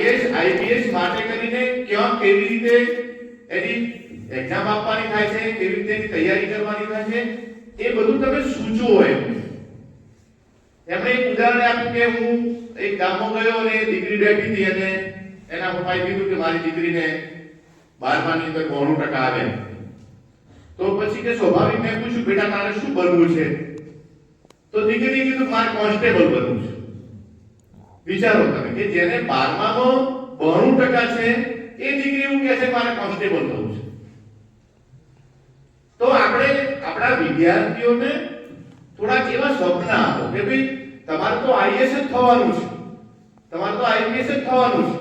IAS IPS માટે કરીને ક્યાં કેવી રીતે એની એક્ઝામ આપવાની થાય છે, કેવી રીતે એની તૈયારી કરવાની થાય છે, એ બધું તમે સૂચવો એમ. એમણે એક ઉદાહરણ આપ્યું કે હું એક ગામમાં ગયો અને દીકરી બેઠી હતી અને એના પપ્પાએ કીધું કે મારી દીકરીને બારમાની અંદર બોણું ટકા આવે. તો પછી કે સ્વાભાવિક મેં પૂછ્યું, બેટા, તારે શું બનવું છે? તો દીકરીએ કીધું મારે કોન્સ્ટેબલ બનવું છે. વિચારો તમે કે જેને બારમામાં બોણું ટકા છે, એ દીકરી એવું કહે છે મારે કોન્સ્ટેબલ થવું છે. તો આપણે આપણા વિદ્યાર્થીઓને થોડાક એવા સ્વપ્ન આપો કે ભાઈ તમારે તો આઈએસ જ થવાનું છે. તમારે તો આઈપીએસ જ થવાનું છે.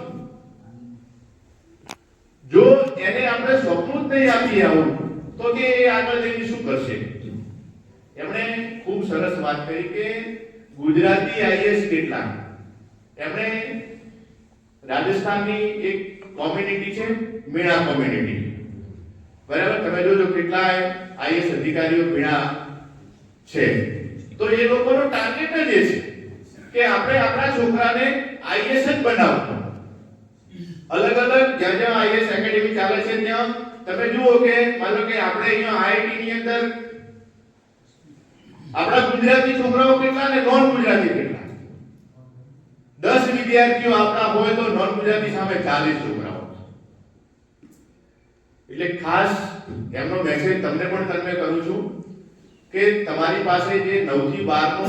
જો એને આપણે સ્વપ્ન જ નહીં આપીએ આવું, તો કે એ આગળ જઈને શું કરશે? એમણે ખૂબ સરસ વાત કરી કે ગુજરાતી આઈએસ કેટલા? એમણે રાજસ્થાનની એક કોમ્યુનિટી છે, મીણા કોમ્યુનિટી બરાબર? તમે જોજો કેટલાય આઈએસ અધિકારીઓ મીણા છે. તો એ લોકોનો ટાર્ગેટ જ એ છે કે આપણે આપણા છોકરાને આઈએસ જ બનાવવું. અલગ અલગ જ્યાં જ્યાં આઈએસ એકેડેમી ચાલે છે, ત્યાં તમે જુઓ કે માનો કે આપણે અહીંયા આઈઆઈટી ની અંદર આપણા ગુજરાતી છોકરાઓ કેટલા ને નોન ગુજરાતી કેટલા? વિદ્યાર્થીઓ આપણા હોય તો નોન ગુજરાતી સામે ચાલીસ છોકરાઓ. એટલે ખાસ એમનો મેસેજ તમને પણ તમને કરું છું કે તમારી પાસે જે 9 થી 12 નો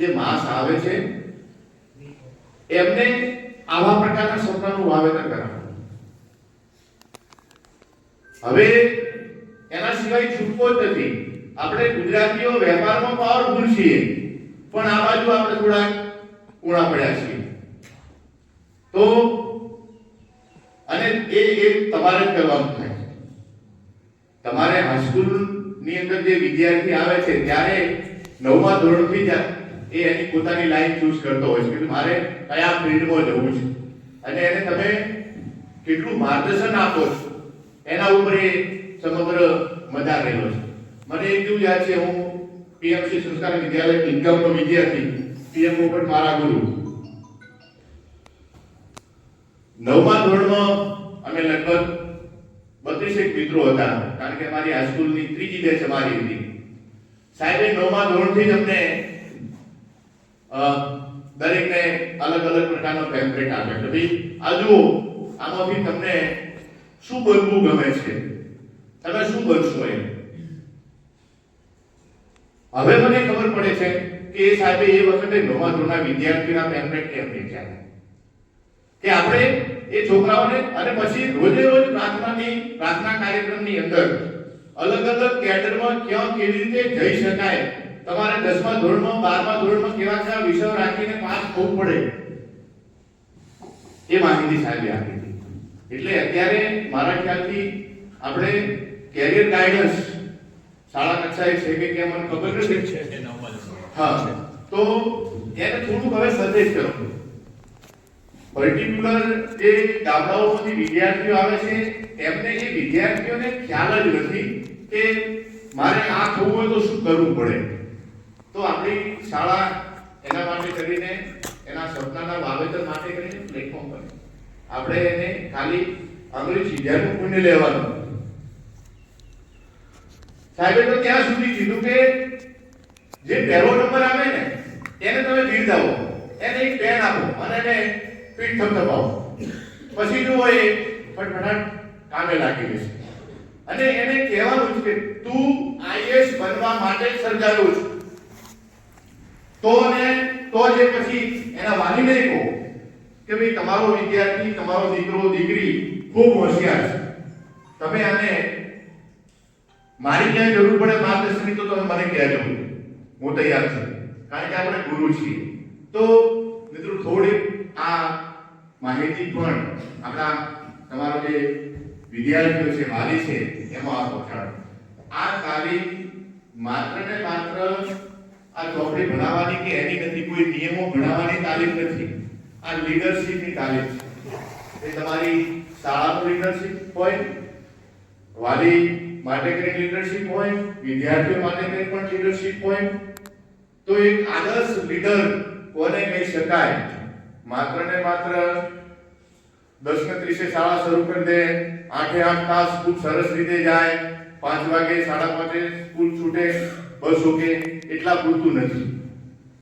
જે માસ આવે છે, એમને આવા પ્રકારના સપનાનું વાવેતર કરાવો. હવે એના સિવાય છૂટકો જ નથી. આપણે ગુજરાતીઓ વેપારમાં પાવરફુલ છીએ પણ આ બાજુ આપણે થોડા ઉણા પડ્યા છીએ. તો અને એ એ તમારે જ કરવાનું થાય. તમારે હાઈસ્કૂલની અંદર જે વિદ્યાર્થી આવે છે, ત્યારે નવમા ધોરણથી જ એ એની પોતાની લાઈન ચૂઝ કરતો હોય છે. કે મારે કયા ફિલ્ડમાં જવું છે? અને એને તમે કેટલું માર્ગદર્શન આપો છો? એના ઉપર એ સમગ્ર મજા રહેલો છે. મને એટલું યાદ છે, હું પીએમસી સંસ્કાર વિદ્યાલય ઇન્કમનો વિદ્યાર્થી પીએમ ઉપર મારા ગુરુ. નવમા ધોરણમાં અમે લગભગ બત્રીસેક મિત્રો હતા, કારણ કે અમારી હાઈસ્કૂલની ત્રીજી બેચ અમારી હતી. સાહેબે નવમા ધોરણથી જ અમને દરેકને અલગ અલગ પ્રકારનો પેમ્પલેટ આપે કે ભાઈ, આ જુઓ, આમાંથી તમને શું બનવું ગમે છે? તમે શું બનશો એમ? હવે મને ખબર પડે છે કે એ સાહેબે એ વખતે નવમા ધોરણના વિદ્યાર્થીના પેમ્પલેટ કેમ વેચ્યા? કે આપણે એ છોકરાઓને અને પછી રોજે રોજ પ્રાર્થનાની પ્રાર્થના કાર્યક્રમની અંદર અલગ અલગ કેડરમાં ક્યાં કેવી રીતે જઈ શકાય તમારે દસમા ધોરણમાં બારમા ધોરણમાં કેવા કેવા વિષયો રાખીને પાસ થવું પડે એ માહિતી સાહેબે આપી હતી. એટલે અત્યારે મારા ખ્યાલથી આપણે કેરિયર ગાઈડન્સ શાળા કક્ષાએ છે કે કેમ મને ખબર નથી. હા તો એને થોડુંક હવે સજેસ્ટ કરો. પર્ટિક્યુલર જે ગામડાઓમાંથી વિદ્યાર્થીઓ આવે છે એમને એ વિદ્યાર્થીઓને ખ્યાલ જ નથી કે મારે આ થવું હોય તો શું કરવું પડે. તો આપણી શાળા એના માટે કરીને, એના સપનાના વાવેતર માટે કરીને પ્લેટફોર્મ બને. આપણે એને ખાલી અંગ્રેજી વિદ્યાનું પુણ્ય લેવાનું. સાહેબે તો ત્યાં સુધી કીધું કે જે પહેલો નંબર આવે ને, એને તમે બિરદાવો. એને એક પેન આપો અને એને પીઠ થપથપાવો પછી જો એ ફટફટાટ કામે લાગી જશે અને એને કહેવાનું છે કે તું આઈએસ બનવા માટે સર્જાયો છે. તો ને તો જે પછી એના વાલીને કહો કે ભાઈ તમારો વિદ્યાર્થી, તમારો દીકરો, દીકરી ખૂબ હોશિયાર છે. તમે આને મારી ક્યાંય જરૂર પડે માર્ગદર્શનની તો તમે મને કહેજો. હું તૈયાર છું. કારણ કે આપણે ગુરુ છીએ. તો મિત્રો થોડી આ માહિતી પણ આપણા તમારો જે વિદ્યાર્થીઓ છે, વાલી છે, એમાં આ પહોંચાડો. આ તાલીમ માત્ર ને માત્ર આ ચોપડી ભણાવવાની કે એની નથી, કોઈ નિયમો ભણાવવાની તાલીમ નથી. આ લીડરશિપની તાલીમ છે. એ તમારી શાળાનું લીડરશિપ હોય, વાલી માટે કઈ લીડરશિપ હોય, વિદ્યાર્થીઓ માટે કઈ પણ લીડરશિપ હોય, તો એક આદર્શ લીડર કોને કહી શકાય? માત્ર ને માત્ર દસ ને ત્રીસે શાળા શરૂ કરી દે. આઠે આઠ તાસ ખૂબ સરસ રીતે જાય. પાંચ વાગે, સાડા પાંચે સ્કૂલ છૂટે. બસ ઓકે. એટલા પૂરતું નથી.